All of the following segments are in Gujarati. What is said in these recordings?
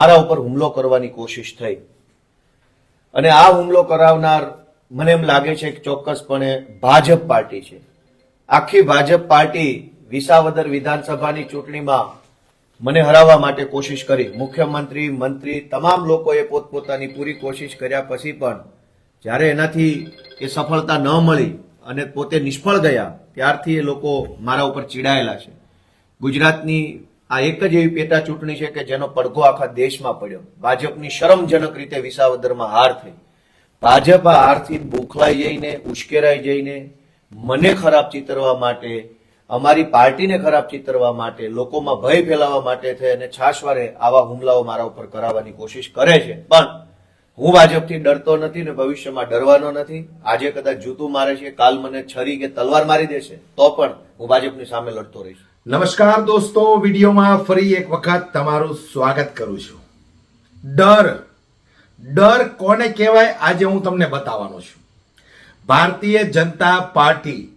મારા ઉપર હુમલો કરવાની કોશિશ થઈ. અને આ હુમલો કરાવનાર મને એમ લાગે છે કે ચોક્કસપણે ભાજપ પાર્ટી છે. આખી ભાજપ પાર્ટી વિસાવદર વિધાનસભાની ચૂંટણીમાં મને હરાવવા માટે કોશિશ કરી. મુખ્યમંત્રી, મંત્રી, તમામ લોકોએ પોતપોતાની પૂરી કોશિશ કર્યા પછી પણ જ્યારે એનાથી એ સફળતા ન મળી અને પોતે નિષ્ફળ ગયા, ત્યારથી એ લોકો મારા ઉપર ચીડાયેલા છે. ગુજરાતની આ એક જ એવી પેટા ચૂંટણી છે કે જેનો પડઘો આખા દેશમાં પડ્યો. ભાજપની શરમજનક રીતે વિસાવદરમાં હાર થઈ. ભાજપ આ હારથી બોખલાઈ જઈને, ઉશ્કેરાઈ જઈને, મને ખરાબ ચિતરવા માટે, અમારી પાર્ટીને ખરાબ ચિતરવા માટે, લોકોમાં ભય ફેલાવવા માટે થઈ અને છાશવારે આવા હુમલાઓ મારા ઉપર કરાવવાની કોશિશ કરે છે. પણ હું ભાજપથી ડરતો નથી ને ભવિષ્યમાં ડરવાનો નથી. આજે કદાચ જૂતું મારે છે, કાલ મને છરી કે તલવાર મારી દેશે, તો પણ હું ભાજપની સામે લડતો રહીશ. નમસ્કાર દોસ્તો, વિડીયોમાં ફરી એક વખત તમારું સ્વાગત કરું છું. ડર. ડર કોને કહેવાય? આજે હું તમને બતાવવાનો છું. ભારતીય જનતા પાર્ટી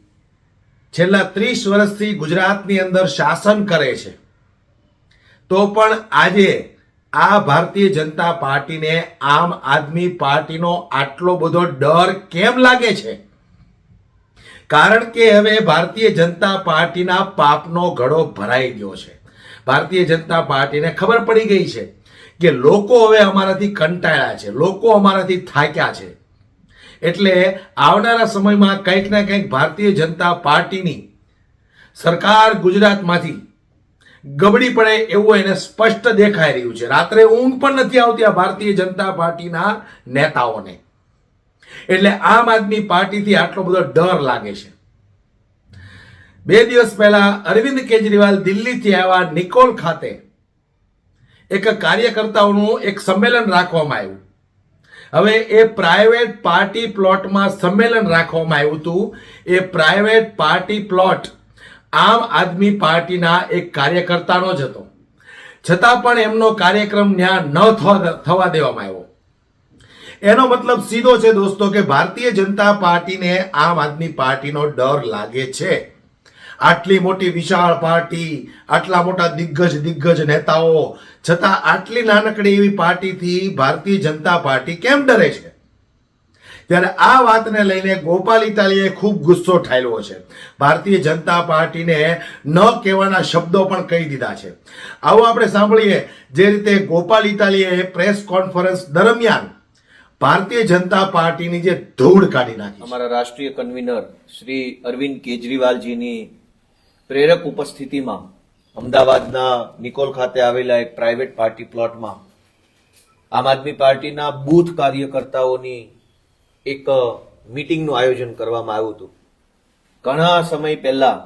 છેલ્લા ત્રીસ વર્ષથી ગુજરાતની અંદર શાસન કરે છે. તો પણ આજે આ ભારતીય જનતા પાર્ટીને આમ આદમી પાર્ટીનો આટલો બધો ડર કેમ લાગે છે? કારણ કે હવે ભારતીય જનતા પાર્ટીના પાપનો ઘડો ભરાઈ ગયો છે. ભારતીય જનતા પાર્ટીને ખબર પડી ગઈ છે કે લોકો હવે અમારાથી કંટાળ્યા છે, લોકો અમારાથી થાક્યા છે. એટલે આવનારા સમયમાં કંઈક ને કંઈક ભારતીય જનતા પાર્ટીની સરકાર ગુજરાતમાંથી ગબડી પડે એવું એને સ્પષ્ટ દેખાઈ રહ્યું છે. રાત્રે ઊંઘ પણ નથી આવતી આ ભારતીય જનતા પાર્ટીના નેતાઓને. એટલે આમ આદમી પાર્ટીથી આટલો બધો ડર લાગે છે. બે દિવસ પહેલા અરવિંદ કેજરીવાલ દિલ્હીથી આવ્યા નિકોલ ખાતે. એક કાર્યકર્તાઓનું એક સંમેલન રાખવામાં આવ્યું. હવે એ પ્રાઇવેટ પાર્ટી પ્લોટમાં સંમેલન રાખવામાં આવ્યું હતું. એ પ્રાઇવેટ પાર્ટી પ્લોટ આમ આદમી પાર્ટીના એક કાર્યકર્તાનો જ હતો. છતાં પણ એમનો કાર્યક્રમ ત્યાં ન થવા થવા દેવામાં આવ્યો. એનો મતલબ સીધો છે દોસ્તો કે ભારતીય જનતા પાર્ટીને આમ આદમી પાર્ટીનો ડર લાગે છે. આટલી મોટી વિશાળ પાર્ટી, આટલા મોટા દિગ્ગજ દિગ્ગજ નેતાઓ, છતાં આટલી નાનકડી એવી પાર્ટીથી ભારતીય જનતા પાર્ટી કેમ ડરે છે? ત્યારે આ વાતને લઈને ગોપાલ ઇટાલીએ ખૂબ ગુસ્સો ઠાલ્યો છે. ભારતીય જનતા પાર્ટીને ન કહેવાના શબ્દો પણ કહી દીધા છે. આવો આપણે સાંભળીએ જે રીતે ગોપાલ ઇટાલીએ પ્રેસ કોન્ફરન્સ દરમિયાન ભારતીય જનતા પાર્ટીની જે ધૂળ કાઢી નાખી અમારા રાષ્ટ્રીય કન્વીનર શ્રી અરવિંદ કેજરીવાલજીની પ્રેરક ઉપસ્થિતિમાં અમદાવાદના નિકોલ ખાતે આવેલા એક પ્રાઇવેટ પાર્ટી પ્લોટમાં આમ આદમી પાર્ટીના બૂથ કાર્યકર્તાઓની એક મીટિંગનું આયોજન કરવામાં આવ્યું હતું. ઘણા સમય પહેલા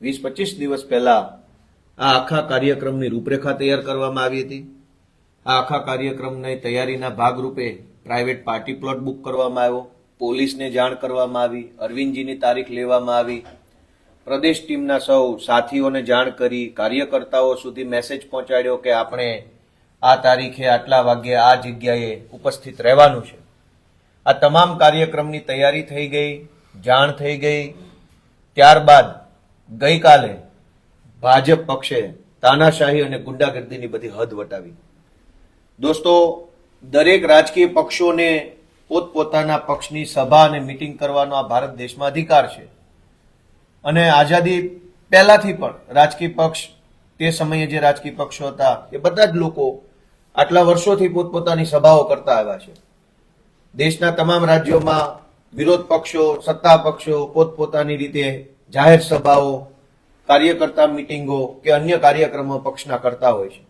વીસ પચીસ દિવસ પહેલા આ આખા કાર્યક્રમની રૂપરેખા તૈયાર કરવામાં આવી હતી. આ આખા કાર્યક્રમની તૈયારીના ભાગરૂપે પ્રાઇવેટ પાર્ટી પ્લોટ બુક કરવામાં આવ્યો, પોલીસને જાણ કરવામાં આવી, અરવિંદજીની તારીખ લેવામાં આવી. પ્રદેશ ટીમના સૌ સાથીઓને જાણ કરી, કાર્યકર્તાઓ સુધી મેસેજ પહોંચાડ્યો કે આપણે આ તારીખે આટલા વાગ્યે આ જગ્યાએ ઉપસ્થિત રહેવાનું છે. આ તમામ કાર્યક્રમની તૈયારી થઈ ગઈ, જાણ થઈ ગઈ. ત્યારબાદ ગઈકાલે ભાજપ પક્ષે તાનાશાહી અને ગુંડાગર્દીની બધી હદ વટાવી. દોસ્તો દરેક રાજકીય પક્ષોને પોતપોતાના પક્ષની સભા અને મિટિંગ કરવાનો આ ભારત દેશમાં અધિકાર છે. અને આઝાદી પહેલાથી પણ રાજકીય પક્ષ, તે સમયે જે રાજકીય પક્ષો હતા, એ બધા જ લોકો આટલા વર્ષોથી પોતપોતાની સભાઓ કરતા આવ્યા છે. દેશના તમામ રાજ્યોમાં વિરોધ પક્ષો, સત્તા પક્ષો, પોતપોતાની રીતે જાહેર સભાઓ, કાર્યકર્તા મિટિંગો કે અન્ય કાર્યક્રમો પક્ષના કરતા હોય છે.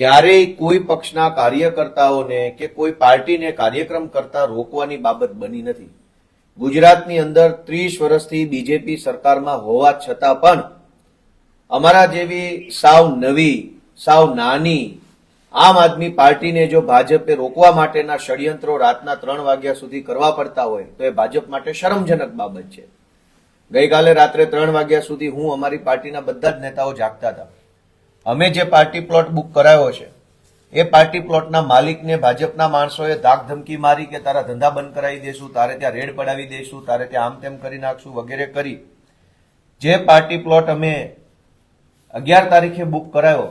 ક્યારેય કોઈ પક્ષના કાર્યકર્તાઓને કે કોઈ પાર્ટીને કાર્યક્રમ કરતા રોકવાની બાબત બની નથી. ગુજરાતની અંદર ત્રીસ વર્ષથી બીજેપી સરકારમાં હોવા છતાં પણ અમારા જેવી સાવ નવી, સાવ નાની આમ આદમી પાર્ટીને જો ભાજપે રોકવા માટેના ષડયંત્રો રાતના ત્રણ વાગ્યા સુધી કરવા પડતા હોય, તો એ ભાજપ માટે શરમજનક બાબત છે. ગઈકાલે રાત્રે ત્રણ વાગ્યા સુધી હું અમારી પાર્ટીના બધા જ નેતાઓ જાગતા હતા. અમે જે પાર્ટી પ્લોટ બુક કરાયો છે, એ પાર્ટી પ્લોટના માલિકને ભાજપના માણસોએ ધાક ધમકી મારી કે તારા ધંધા બંધ કરાવી દેશું, તારે ત્યાં રેડ પડાવી દઈશું તારે ત્યાં આમ તેમ કરી નાખશું વગેરે કરી. જે પાર્ટી પ્લોટ અમે અગિયાર તારીખે બુક કરાયો,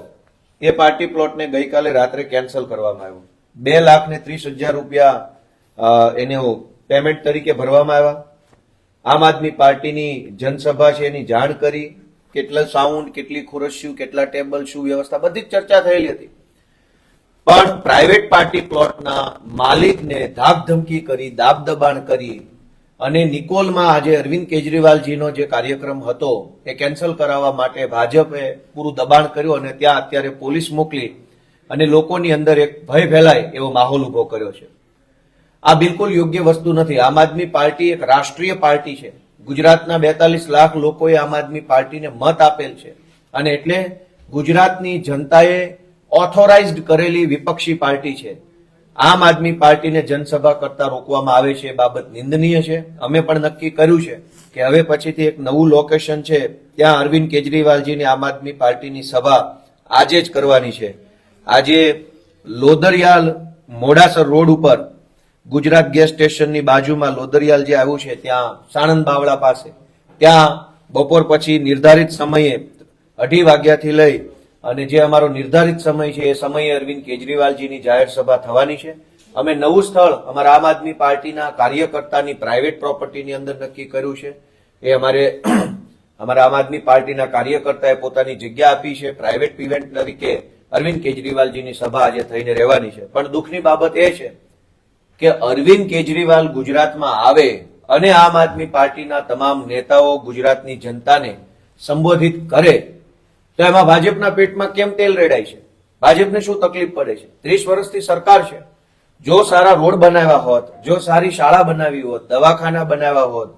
એ પાર્ટી પ્લોટને ગઈકાલે રાત્રે કેન્સલ કરવામાં આવ્યો. બે લાખ ને ત્રીસ હજાર રૂપિયા એને પેમેન્ટ તરીકે ભરવામાં આવ્યા. આમ આદમી પાર્ટીની જનસભા છે, એની જાણ કરી. કેટલા સાઉન્ડ કેટલી ખુરશ્યું કેટલા ટેબલ શું વ્યવસ્થા, બધી જ ચર્ચા થયેલી હતી. પણ પ્રાઇવેટ પાર્ટી પ્લોટના માલિકને ધાક ધમકી કરી દાબ દબાણ કરી અને નિકોલમાં આજે અરવિંદ કેજરીવાલજીનો જે કાર્યક્રમ હતો એ કેન્સલ કરાવવા માટે ભાજપે પૂરું દબાણ કર્યું અને ત્યાં અત્યારે પોલીસ મોકલી અને લોકોની અંદર એક ભય ફેલાય એવો માહોલ ઊભો કર્યો છે. આ બિલકુલ યોગ્ય વસ્તુ નથી. આમ આદમી પાર્ટી એક રાષ્ટ્રીય પાર્ટી છે. ગુજરાતના બેતાલીસ લાખ લોકોએ આમ આદમી પાર્ટીને મત આપેલ છે. અને એટલે ગુજરાતની જનતાએ ઓથોરાઇઝડ કરેલી વિપક્ષી પાર્ટી છે. આમ આદમી પાર્ટીને જનસભા કરતા રોકવામાં આવે છે એ બાબત નિંદનીય છે. અમે પણ નક્કી કર્યું છે કે હવે પછીથી એક નવું લોકેશન છે, ત્યાં અરવિંદ કેજરીવાલજીની આમ આદમી પાર્ટીની સભા આજે જ કરવાની છે. આજે લોદરિયાલ મોડાસર રોડ ઉપર ગુજરાત ગેસ સ્ટેશનની બાજુમાં લોદરિયાલ જે આવ્યું છે, ત્યાં સાણંદ બાવળા પાસે. ત્યાં બપોર પછી નિર્ધારિત સમયે અઢી વાગ્યાથી લઈ અને જે અમારો નિર્ધારિત સમય છે, એ સમયે અરવિંદ કેજરીવાલજીની જાહેર સભા થવાની છે. અમે નવું સ્થળ અમારા આમ આદમી પાર્ટીના કાર્યકર્તાની પ્રાઇવેટ પ્રોપર્ટીની અંદર નક્કી કર્યું છે. એ અમારે અમારા આમ આદમી પાર્ટીના કાર્યકર્તાએ પોતાની જગ્યા આપી છે. પ્રાઇવેટ ઇવેન્ટ તરીકે અરવિંદ કેજરીવાલજીની સભા આજે થઈને રહેવાની છે. પણ દુઃખની બાબત એ છે કે અરવિંદ કેજરીવાલ ગુજરાતમાં આવે અને આમ આદમી પાર્ટીના તમામ નેતાઓ ગુજરાતની જનતાને સંબોધિત કરે, તો એમાં ભાજપના પેટમાં કેમ તેલ રેડાય છે? ભાજપને શું તકલીફ પડે છે? ત્રીસ વર્ષથી સરકાર છે. જો સારા રોડ બનાવ્યા હોત, જો સારી શાળા બનાવી હોત, દવાખાના બનાવ્યા હોત,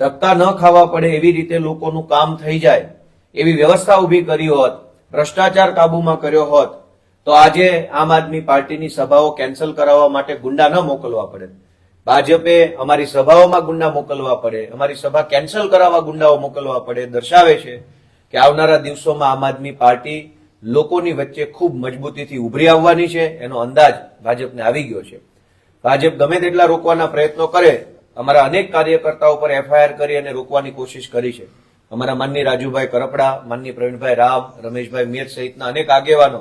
ધક્કા ન ખાવા પડે એવી રીતે લોકોનું કામ થઈ જાય, એવી વ્યવસ્થા ઊભી કરી હોત, ભ્રષ્ટાચાર કાબુમાં કર્યો હોત તો આજે આમ આદમી પાર્ટીની સભાઓ કેન્સલ કરાવવા માટે ગુંડા ન મોકલવા પડે. ભાજપે અમારી સભાઓમાં ગુંડા મોકલવા પડે. અમારી સભા કેન્સલ કરાવવા ગુંડાઓ મોકલવા પડે. દર્શાવે છે કે આવનારા દિવસોમાં આમ આદમી પાર્ટી લોકોની વચ્ચે ખૂબ મજબૂતીથી ઉભરી આવવાની છે. એનો અંદાજ ભાજપને આવી ગયો છે. ભાજપ ગમે તેટલા રોકવાના પ્રયત્નો કરે, અમારા અનેક કાર્યકર્તાઓ પર એફઆઈઆર કરી અને રોકવાની કોશિશ કરી છે. અમારા માનની રાજુભાઈ કરપડા માનની પ્રવીણભાઈ રામ રમેશભાઈ મેર સહિતના અનેક આગેવાનો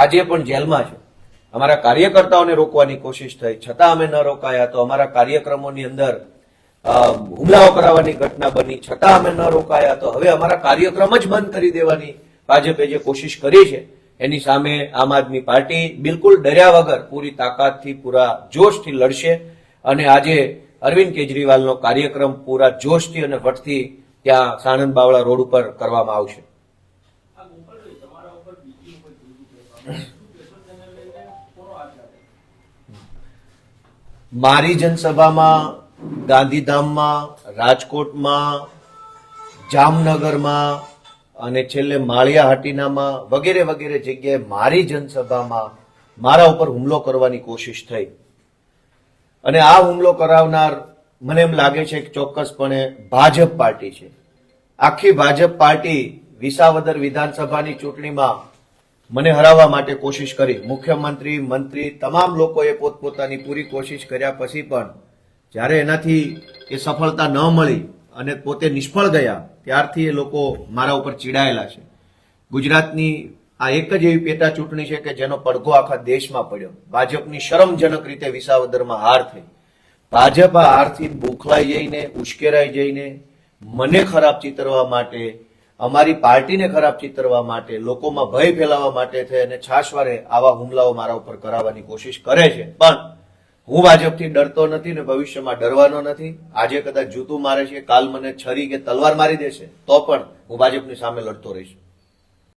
આજે પણ જેલમાં છે. અમારા કાર્યકર્તાઓને રોકવાની કોશિશ થઈ. છતાં અમે ન રોકાયા તો અમારા કાર્યક્રમોની અંદર હુમલાઓ કરાવવાની ઘટના બની. છતાં અમે ન રોકાયા તો હવે અમારા કાર્યક્રમ જ બંધ કરી દેવાની ભાજપે જે કોશિશ કરી છે, એની સામે આમ આદમી પાર્ટી બિલકુલ ડર્યા વગર પૂરી તાકાતથી, પૂરા જોશથી લડશે અને આજે અરવિંદ કેજરીવાલનો કાર્યક્રમ પૂરા જોશથી અને વટથી ત્યાં સાણંદ બાવળા રોડ ઉપર કરવામાં આવશે. મારી જનસભામાં, ગાંધીધામમાં, રાજકોટમાં, જામનગરમાં અને છેલ્લે માળિયા હાટીનામાં વગેરે વગેરે જગ્યાએ મારી જનસભામાં મારા ઉપર હુમલો કરવાની કોશિશ થઈ. અને આ હુમલો કરાવનાર મને એમ લાગે છે કે ચોક્કસપણે ભાજપ પાર્ટી છે. આખી ભાજપ પાર્ટી વિસાવદર વિધાનસભાની ચૂંટણીમાં મને હરાવવા માટે કોશિશ કરી. મુખ્યમંત્રી, મંત્રી, તમામ લોકોએ પોતપોતાની પૂરી કોશિશ કર્યા પછી પણ જ્યારે એનાથી એ સફળતા ન મળી અને પોતે નિષ્ફળ ગયા, ત્યારથી એ લોકો મારા ઉપર ચીડાયેલા છે. ગુજરાતની આ એક જ એવી પેટા ચૂંટણી છે કે જેનો પડઘો આખા દેશમાં પડ્યો. ભાજપની શરમજનક રીતે વિસાવદરમાં હાર થઈ. ભાજપ આ હારથી બોખલાઈ જઈને, ઉશ્કેરાઈ જઈને મને ખરાબ ચિતરવા માટે અમારી પાર્ટીને ખરાબ ચિતરવા માટે, લોકોમાં ભય ફેલાવવા માટે થઈ અને છાશવારે આવા હુમલાઓ મારા ઉપર કરાવવાની કોશિશ કરે છે. પણ હું ભાજપથી ડરતો નથી ને ભવિષ્યમાં ડરવાનો નથી. આજે કદાચ જૂતું મારે છે, કાલ મને છરી કે તલવાર મારી દેશે, તો પણ હું ભાજપની સામે લડતો રહીશ.